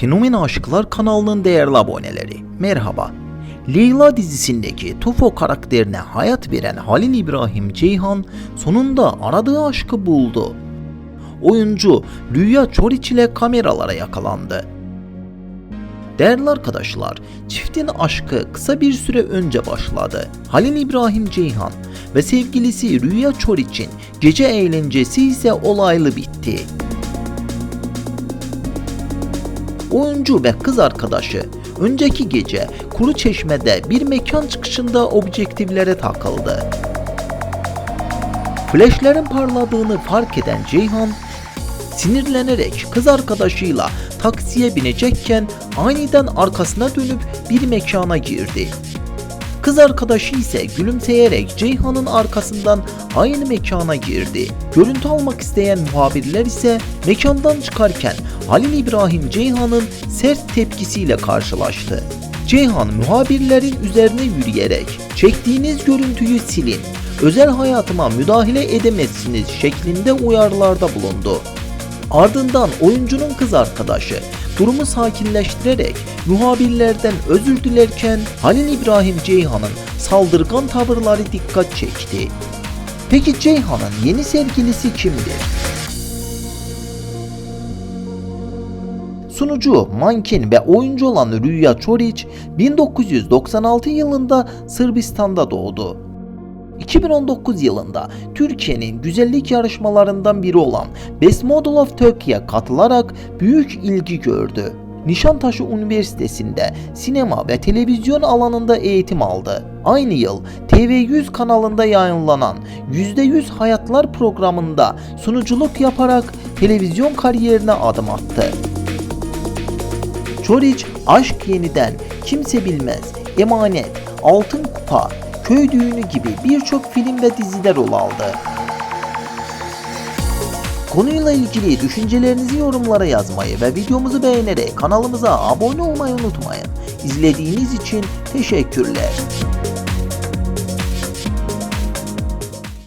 Fenomen Aşıklar kanalının değerli aboneleri, merhaba. Leyla dizisindeki Tufo karakterine hayat veren Halil İbrahim Ceyhan sonunda aradığı aşkı buldu. Oyuncu Rüya Çoriç ile kameralara yakalandı. Değerli arkadaşlar, çiftin aşkı kısa bir süre önce başladı. Halil İbrahim Ceyhan ve sevgilisi Rüya Çoriç'in gece eğlencesi ise olaylı bitti. Oyuncu ve kız arkadaşı önceki gece Kuru Çeşme'de bir mekan çıkışında objektiflere takıldı. Flaşların parladığını fark eden Ceyhan sinirlenerek kız arkadaşıyla taksiye binecekken aniden arkasına dönüp bir mekana girdi. Kız arkadaşı ise gülümseyerek Ceyhan'ın arkasından aynı mekana girdi. Görüntü almak isteyen muhabirler ise mekandan çıkarken Halil İbrahim Ceyhan'ın sert tepkisiyle karşılaştı. Ceyhan muhabirlerin üzerine yürüyerek çektiğiniz görüntüyü silin, özel hayatıma müdahale edemezsiniz şeklinde uyarılarda bulundu. Ardından oyuncunun kız arkadaşı durumu sakinleştirerek muhabirlerden özür dilerken Halil İbrahim Ceyhan'ın saldırgan tavırları dikkat çekti. Peki Ceyhan'ın yeni sevgilisi kimdir? Sunucu, manken ve oyuncu olan Rüya Çoriç 1996 yılında Sırbistan'da doğdu. 2019 yılında Türkiye'nin güzellik yarışmalarından biri olan Best Model of Turkey'e katılarak büyük ilgi gördü. Nişantaşı Üniversitesi'nde sinema ve televizyon alanında eğitim aldı. Aynı yıl TV100 kanalında yayınlanan %100 Hayatlar programında sunuculuk yaparak televizyon kariyerine adım attı. Çoriç, Aşk Yeniden, Kimse Bilmez, Emanet, Altın Kupa, Köy Düğünü gibi birçok film ve dizide rol aldı. Konuyla ilgili düşüncelerinizi yorumlara yazmayı ve videomuzu beğenerek kanalımıza abone olmayı unutmayın. İzlediğiniz için teşekkürler.